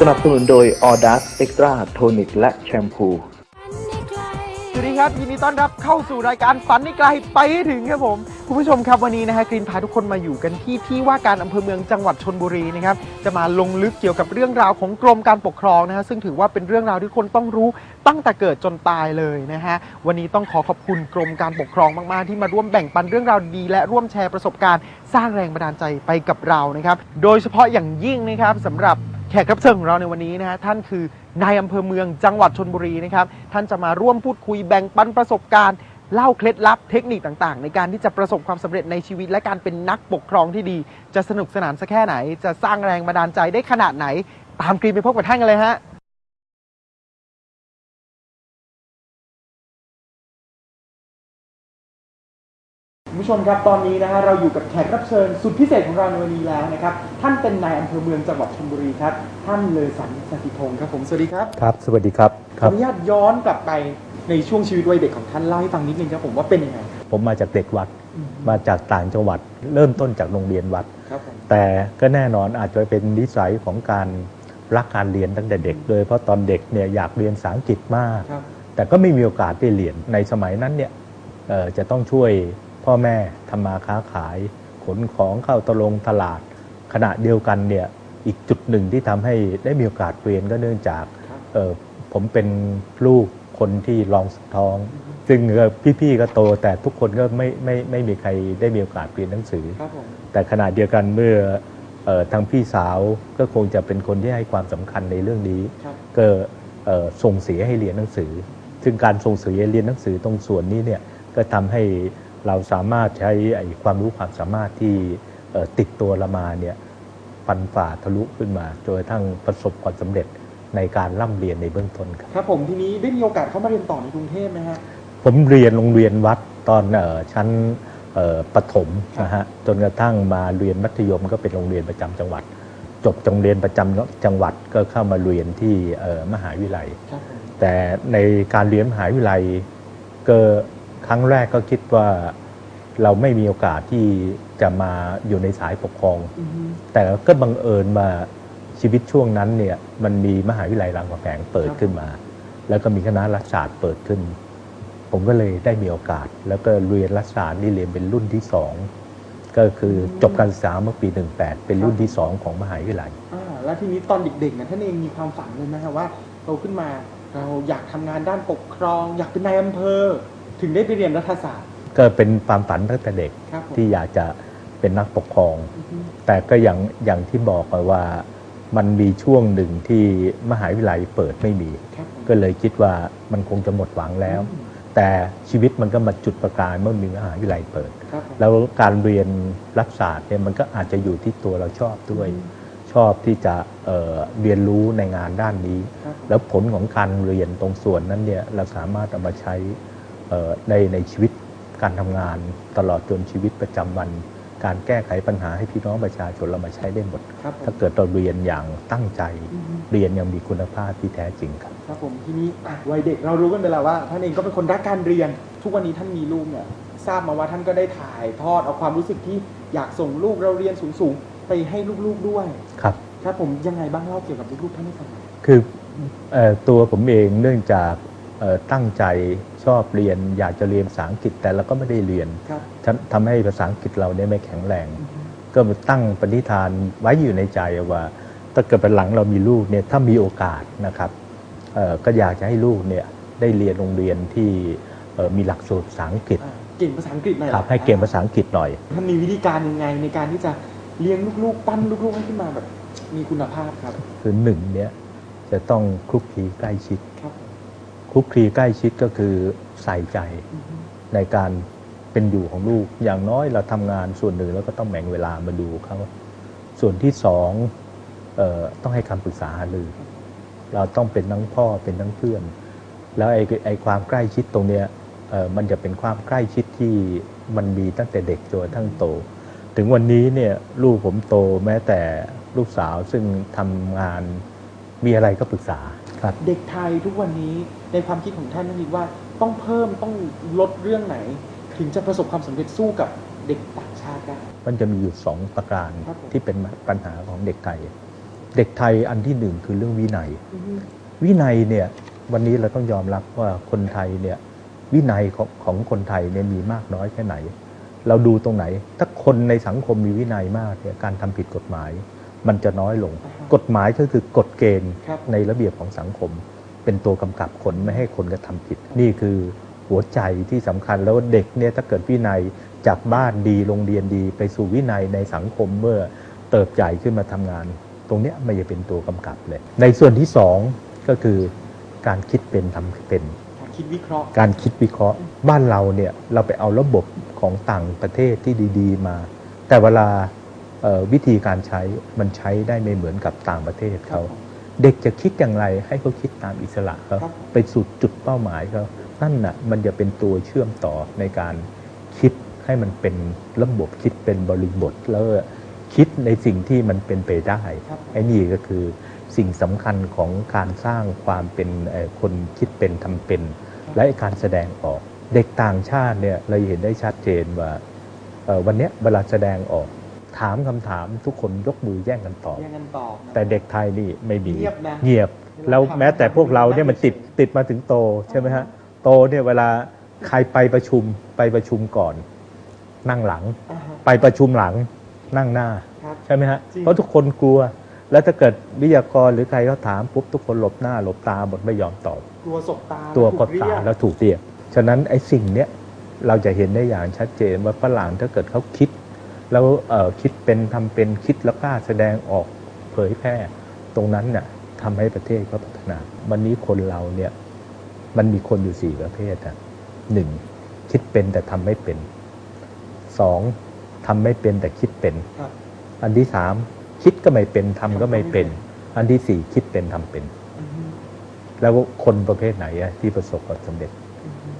สนับสนุนโดย a u d a s Extra Tonic และแชมพู สวัสดีครับยินดีต้อนรับเข้าสู่รายการฝันในไกลไปให้ถึงครับผม คุณผู้ชมครับวันนี้นะฮะกรีนพาทุกคนมาอยู่กันที่ที่ว่าการอำเภอเมืองจังหวัดชนบุรีนะครับจะมาลงลึกเกี่ยวกับเรื่องราวของกรมการปกครองนะฮะซึ่งถือว่าเป็นเรื่องราวที่คนต้องรู้ตั้งแต่เกิดจนตายเลยนะฮะวันนี้ต้องขอขอบคุณกรมการปกครองมากๆ ที่มาร่วมแบ่งปันเรื่องราวดี และร่วมแชร์ประสบการณ์ สร้างแรงบันดาลใจไปกับเรานะครับโดยเฉพาะอย่างยิ่งนะครับสำหรับ แขกรับเชิญของเราในวันนี้นะฮะท่านคือนายอำเภอเมืองจังหวัดชนบุรีนะครับท่านจะมาร่วมพูดคุยแบ่งปันประสบการณ์เล่าเคล็ดลับเทคนิคต่างๆ ในการที่จะประสบความสำเร็จในชีวิต และการเป็นนักปกครองที่ดี จะสนุกสนานสักแค่ไหน จะสร้างแรงบันดาลใจได้ขนาดไหน ตามกรีนไปพบกับท่านกันเลยฮะ คุณผู้ชมครับตอนนี้นะฮะเราอยู่กับแขกรับเชิญสุดพิเศษของเราในวันนี้แล้วนะครับท่านเป็นนายอำเภอเมืองจังหวัดชลบุรีครับท่านเลอสันสถิพงศ์ครับผมสวัสดีครับครับ สวัสดีครับขออนุญาตย้อนกลับไปในช่วงชีวิตวัยเด็กของท่านเล่าให้ฟังนิดนึงครับผมว่าเป็นยังไงผมมาจากเด็กวัด มาจากต่างจังหวัด เริ่มต้นจากโรงเรียนวัด ครับผมแต่ก็แน่นอนอาจจะเป็นนิสัยของการรักการเรียนตั้งแต่เด็กโดยเฉพราะตอนเด็กเนี่ยอยากเรียนภาษาอังกฤษมาก ครับแต่ก็ไม่มีโอกาสได้เรียนในสมัยนั้นเนี่ยเอ่อจะต้องช่วย พ่อแม่ทำมาค้าขาย ขนของเข้าตลงตลาด ขณะเดียวกันเนี่ยอีกจุดหนึ่งที่ทำให้ได้มีโอกาสเรียนก็เนื่องจากครับเอ่อผมเป็นลูกคนที่รองสุดท้อง ซึ่งก็พี่ๆก็โตแต่ทุกคนก็ไม่ไม่ไม่มีใครได้มีโอกาสเรียนหนังสือครับผมแต่ขณะเดียวกันเมื่อเออทางพี่สาวก็คงจะเป็นคนที่ให้ความสำคัญในเรื่องนี้ครับก็เอ่อส่งเสียให้เรียนหนังสือ ซึ่งการส่งเสียให้เรียนหนังสือตรงส่วนนี้เนี่ยก็ทำให้ เราสามารถใช้ไอ้ความรู้ความสามารถที่เอ่อติดตัวเรามาเนี่ยฟันฝ่าทะลุขึ้นมาจนกระทั่งประสบความสำเร็จในการร่ำเรียนในเบื้องต้นครับครับผมทีนี้ได้มีโอกาสเข้ามาเรียนต่อในกรุงเทพไหมฮะผมเรียนโรงเรียนวัดตอนเออชั้นเอ่อประถมนะฮะจนกระทั่งมาเรียนมัธยมก็เป็นโรงเรียนประจำจังหวัด จบโรงเรียนประจำจังหวัดก็เข้ามาเรียนที่เอ่อมหาวิทยาลัยครับผมแต่ในการเรียนมหาวิทยาลัยก็ ครั้งแรกก็คิดว่าเราไม่มีโอกาสที่จะมาอยู่ในสายปกครองอือฮึแต่ก็บังเอิญมาชีวิตช่วงนั้นเนี่ยมันมีมหาวิทยาลัยรามคำแหงเปิดขึ้นมา แล้วก็มีคณะรัฐศาสตร์เปิดขึ้น ผมก็เลยได้มีโอกาส แล้วก็เรียนรัฐศาสตร์นี่เรียนเป็นรุ่นที่สองก็คือจบการศึกษาเมื่อปี 18 เป็นรุ่นที่สองของมหาวิทยาลัยอ่าแล้วทีนี้ตอนเด็กๆเนี่ยท่านเองมีความฝันเลยไหมครับว่าโตขึ้นมาเราอยากทำงานด้านปกครอง อยากเป็นนายอำเภอ ถึงได้ไปเรียนรัฐศาสตร์ ก็เป็นความฝันตั้งแต่เด็กครับผม ที่อยากจะเป็นนักปกครอง อือฮึแต่ก็อย่างอย่างที่บอกไปว่ามันมีช่วงหนึ่งที่มหาวิทยาลัยเปิดไม่มี ครับผมก็เลยคิดว่ามันคงจะหมดหวังแล้วอืมแต่ชีวิตมันก็มาจุดประกายเมื่อมีมหาวิทยาลัยเปิด ครับผม แล้วการเรียนรัฐศาสตร์เนี่ยมันก็อาจจะอยู่ที่ตัวเราชอบด้วย ชอบที่จะเอ่อเรียนรู้ในงานด้านนี้ ครับผมแล้วผลของการเรียนตรงส่วนนั้นเนี่ยเราสามารถเอามาใช้เอ่อ ในในชีวิตการทำงานตลอดจนชีวิตประจำวัน การแก้ไขปัญหาให้พี่น้องประชาชนเรามาใช้ได้หมดครับผมถ้าเกิดเราเรียนอย่างตั้งใจอือฮึเรียนอยังมีคุณภาพที่แท้จริงครับ ครับผมทีนี้อะวัยเด็กเรารู้กันไปแล้วว่า ท่านเองก็เป็นคนรักการเรียน ทุกวันนี้ท่านมีลูกเนี่ยทราบมาว่าท่านก็ได้ถ่ายทอดเอาความรู้สึกที่อยากส่งลูกเราเรียนสูงๆไปให้ลูกๆด้วย ครับ ครับผมยังไงบ้างเล่าเกี่ยวกับลูกๆท่านให้ฟังหน่อยคือเอ่อตัวผมเองเนื่องจากเอ่อ ตั้งใจชอบเรียน อยากจะเรียนภาษาอังกฤษแต่เราก็ไม่ได้เรียนครับทำทำให้ภาษาอังกฤษเราเนี่ยไม่แข็งแรงอือฮึก็ตั้งปณิธานไว้อยู่ในใจว่าถ้าเกิดเป็นหลังเรามีลูกเนี่ยถ้ามีโอกาสนะครับเอ่อก็อยากจะให้ลูกเนี่ยได้เรียนโรงเรียนที่เอ่อมีหลักสูตรภาษาอังกฤษอ่าเก่งภาษาอังกฤษหน่อยครับให้เก่งภาษาอังกฤษหน่อยท่านมีวิธีการยังไงในการที่จะเลี้ยงลูกๆปั้นลูกๆให้ขึ้นมาแบบมีคุณภาพครับ คือหนึ่งเนี่ยจะต้องคลุกคลีใกล้ชิดครับผมค ลุกคลีใกล้ชิดก็คือใส่ใจในการเป็นอยู่ของลูก อย่างน้อยเราทำงานส่วนหนึ่งแล้วก็ต้องแบ่งเวลามาดูเขาส่วนที่สองออต้องให้คำปรึกษาหรือ เราต้องเป็นทั้งพ่อเป็นทั้งเพื่อน แล้วไอ้ไอความใกล้ชิดตรงเนี้ยมันจะเป็นความใกล้ชิดที่มันมีตั้งแต่เด็กจนกระทั่งโต ถึงวันนี้เนี่ยลูกผมโตแม้แต่ลูกสาวซึ่งทำงานมีอะไรก็ปรึกษา เด็กไทยทุกวันนี้ในความคิดของท่านท่านคิดว่าต้องเพิ่มต้องลดเรื่องไหน ถึงจะประสบความสำเร็จสู้กับเด็กต่างชาติได้มันจะมีอยู่สองประการครับผมที่เป็นปัญหาของเด็กไทย เด็กไทยอันที่หนึ่งคือเรื่องวินัย วินัยเนี่ยวันนี้เราต้องยอมรับว่าคนไทยเนี่ยวินัยของของคนไทยเนี่ยมีมากน้อยแค่ไหน เราดูตรงไหน ถ้าคนในสังคมมีวินัยมากเนี่ยการทำผิดกฎหมาย มันจะน้อยลงอ่าฮะ กฎหมายก็คือกฎเกณฑ์ครับในระเบียบของสังคม เป็นตัวกำกับคนไม่ให้คนกระทำผิด นี่คือหัวใจที่สำคัญแล้วเด็กเนี่ยถ้าเกิดวินัยจากบ้านดีโรงเรียนดี ไปสู่วินัยในสังคมเมื่อเติบใหญ่ขึ้นมาทำงาน ตรงเนี้ยมันจะเป็นตัวกำกับเลย ในส่วนที่สองก็คือการคิดเป็นทำเป็นการคิดวิเคราะห์การคิดวิเคราะห์ บ้านเราเนี่ยเราไปเอาระบบของต่างประเทศที่ดี ๆ มา แต่เวลาเอ่อ วิธีการใช้มันใช้ได้ไม่เหมือนกับต่างประเทศเขา เด็กจะคิดอย่างไรให้เขาคิดตามอิสระเขาครับไปสู่จุดเป้าหมายเขานั่นน่ะมันจะเป็นตัวเชื่อมต่อในการคิดให้มันเป็นระบบคิดเป็นบริบทแล้วคิดในสิ่งที่มันเป็นไปได้ครับไอ้นี่ก็คือสิ่งสำคัญของการสร้างความเป็นเอ่อคนคิดเป็นทำเป็น และการแสดงออก เด็กต่างชาติเนี่ยเราเห็นได้ชัดเจนว่าเอ่อวันเนี้ยเวลาแสดงออก ถามคำถามทุกคนยกมือแย่งกันตอบ แย่งกันตอบนะ แต่เด็กไทยนี่ไม่มีเงียบนะเงียบ แล้วแม้แต่พวกเราเนี่ยมันติดเฉยติดมาถึงโตใช่ไหมฮะ โตเนี่ยเวลาใครไปประชุมไปประชุมก่อน นั่งหลัง อ่าฮะไปประชุมหลังนั่งหน้า ครับ ใช่ไหมฮะ จริง เพราะทุกคนกลัว แล้วถ้าเกิดวิทยากรหรือใครเขาถามปุ๊บทุกคนหลบหน้าหลบตาหมดไม่ยอมตอบ กลัวสบตาตัวก็ถูเรีตายกแล้วถูกเรียก ฉะนั้นไอ้สิ่งเนี้ยเราจะเห็นได้อย่างชัดเจนว่าฝรั่งถ้าเกิดเขาคิด แล้วเอ่อคิดเป็นทำเป็นคิดแล้วกล้าแสดงออกเผยแพร่ตรงนั้นน่ะทำให้ประเทศเขาพัฒนา วันนี้คนเราเนี่ยมันมีคนอยู่สี่ประเภทอะหนึ่งคิดเป็นแต่ทำไม่เป็นสองทำไม่เป็นแต่คิดเป็นครับอันที่สามคิดก็ไม่เป็นทำก็ไม่เป็น อันที่สี่คิดเป็นทำเป็นอือฮึแล้วคนประเภทไหนอะที่ประสบความสำเร็จอือฮึ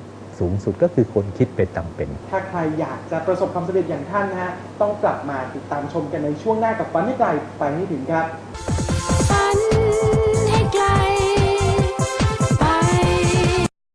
สูงสุดก็คือคนคิดเป็นทำเป็น ถ้าใครอยากจะประสบความสำเร็จอย่างท่านนะฮะต้องกลับมาติดตามชมกันในช่วงหน้ากับฟันให้ไกลไปให้ถึงครับ